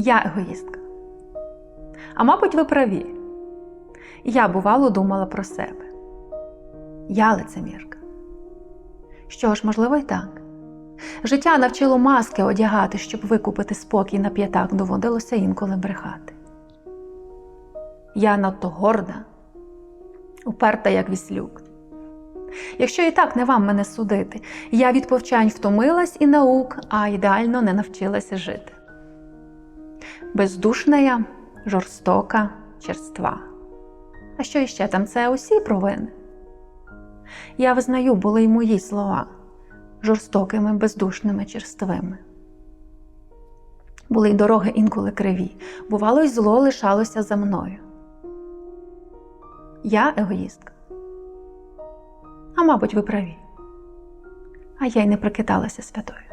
Я егоїстка. А мабуть, ви праві. Я, бувало, думала про себе. Я лицемірка. Що ж, можливо, й так. Життя навчило маски одягати, щоб викупити спокій на п'ятак, доводилося інколи брехати. Я надто горда, уперта, як віслюк. Якщо і так не вам мене судити, я від повчань втомилась і наук, а ідеально не навчилася жити. Бездушна я, жорстока, черства. А що іще там це усі провини? Я визнаю, були й мої слова жорстокими, бездушними, черствими. Були й дороги інколи криві, бувало, й зло лишалося за мною. Я егоїстка. А мабуть, ви праві. А я й не прикидалася святою.